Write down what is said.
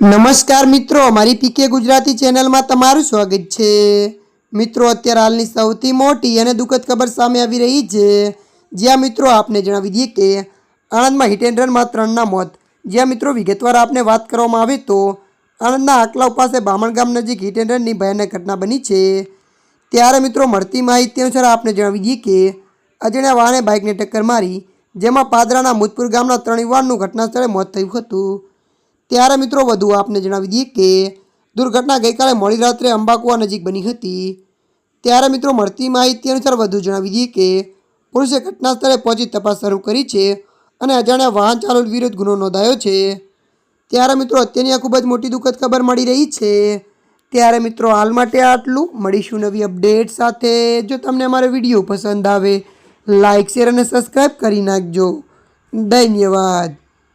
નમસ્કાર મિત્રો મારી પીકે ગુજરાતી ચેનલમાં તમારું સ્વાગત છે. મિત્રો, અત્યારે હાલની સૌથી મોટી અને દુઃખદ ખબર સામે આવી રહી છે. જ્યાં મિત્રો, આપને જણાવી દઈએ કે આણંદમાં હિટ એન્ડ રનમાં ત્રણના મોત. જ્યાં મિત્રો, વિગતવાર આપને વાત કરવામાં આવે તો આણંદના આકલાવ પાસે બામણ ગામ નજીક હિટ એન્ડ રનની ભયાનક ઘટના બની છે. ત્યારે મિત્રો, મળતી માહિતી અનુસાર આપને જણાવી દઈએ કે અજાણ્યા વાહને બાઇકને ટક્કર મારી, જેમાં પાદરાના મુતપુર ગામના ત્રણ યુવાનનું ઘટના સ્થળે મોત થયું હતું. ત્યારે મિત્રો વધુ આપને જણાવી દઈએ કે દુર્ઘટના ગઈકાલે મોડી રાત્રે અંબાકુવા નજીક બની હતી. ત્યારે મિત્રો મળતી માહિતી અનુસાર વધુ જણાવી દઈએ કે પોલીસે ઘટના સ્થળે પહોંચી તપાસ શરૂ કરી છે અને અજાણ્યા વાહન ચાલક વિરુદ્ધ ગુનો નોંધાયો છે. ત્યારે મિત્રો અત્યારની આ ખૂબ જ મોટી દુઃખદ ખબર મળી રહી છે. ત્યારે મિત્રો હાલ માટે આટલું. મળીશું નવી અપડેટ સાથે. જો તમને અમારો વીડિયો પસંદ આવે લાઇક શેર અને સબસ્ક્રાઈબ કરી નાખજો. ધન્યવાદ.